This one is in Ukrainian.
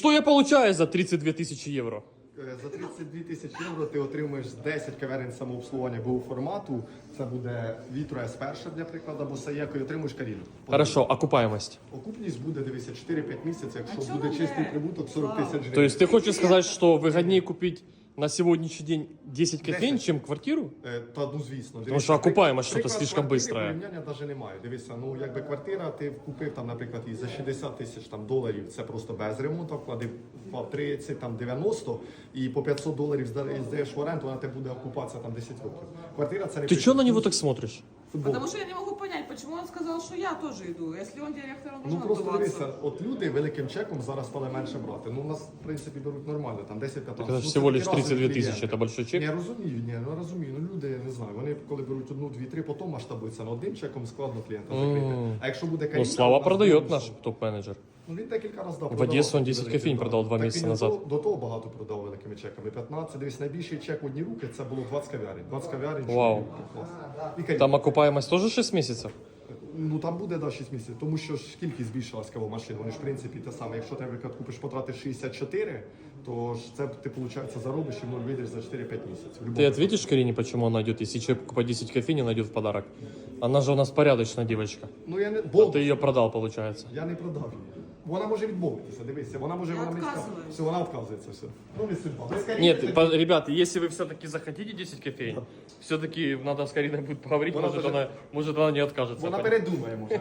что я получаю за 32 тысячи евро? Е, За 32 тисячі євро ти отримуєш 10 каверин самообслуговування БУ формату. Це буде Вітро S1, для прикладу, або Саєко, і отримуєш Каріну. Хорошо, окупаемость. Окупність буде, дивися, 4-5 місяців, якщо чому буде не? чистий прибуток 40 тисяч гривень. То есть ты хочешь сказать, что выгоднее купить на сегодняшний день 10 кофеин, 10. чем квартиру? Е, Та ну звісно. Тому що що-то Приклад слишком квартири. Порівняння навіть немає. Дивися, ну якби квартира, ти купив там, наприклад, і за 60 тисяч там доларів, це просто без ремонту, вкладив вклав 30, там 90, і по 500 доларів зда- здаєш в оренду, вона тебе буде окупатися там 10 років. Квартира це не Ты что на него так смотришь? футбол. Потому что я не могу почему он сказал, что я тоже иду. Если он директор, он Ну должен просто отдуваться. дивися, от люди великим чеком зараз стали менше брати. Ну у нас в принципі беруть нормально, там 10-15. Это ну, всего це лишь разові 32 клієнти. тысячи, это большой чек. Я розумію, ні, ну розумію. Ну люди не знаю. Вони коли беруть одну, дві, три, потім масштабуються. Ну одним чеком складно клієнта закрити. А якщо буде Ну, Каріна, Слава у нас продает буде наш що? топ-менеджер. Ну він декілька разів дав. В Одесу он 10 кофейн продав два Так місяці він назад. До, до того багато продав великими чеками. 15. Дивись, найбільший чек в одні руки це було 20 кав'ярень. 20 кав'ярень. Вау. чотири руки, клас. І Каріна. Там окупаемость тоже 6 месяцев? Ну там буде да, 6 місяців, тому що ж кількість збільшилась кавомашин. Вони ж в принципі те саме. Якщо ти, наприклад, купиш потратиш 64, то ж це ти виходить заробиш і ноль вийдеш за 4-5 місяців. Ти Ты Каріні, чому вона йде, якщо Если человек по 10 кофеин, она в подарок. Она же у нас порядочная девочка. Ну я не А бо ты ее продал, получается. я не продав її. Вона може відмовитися. Дивися, вона може Я вона мені відказуюсь. скаже. Все, вона відказується. Все. Ну не судьба. Каріни Нет, по- ребята, если вы все-таки захотите 10 кофеин, все-таки надо с Кариной будет поговорить, Вона может даже- она, может она не откажется. Вона передумає може.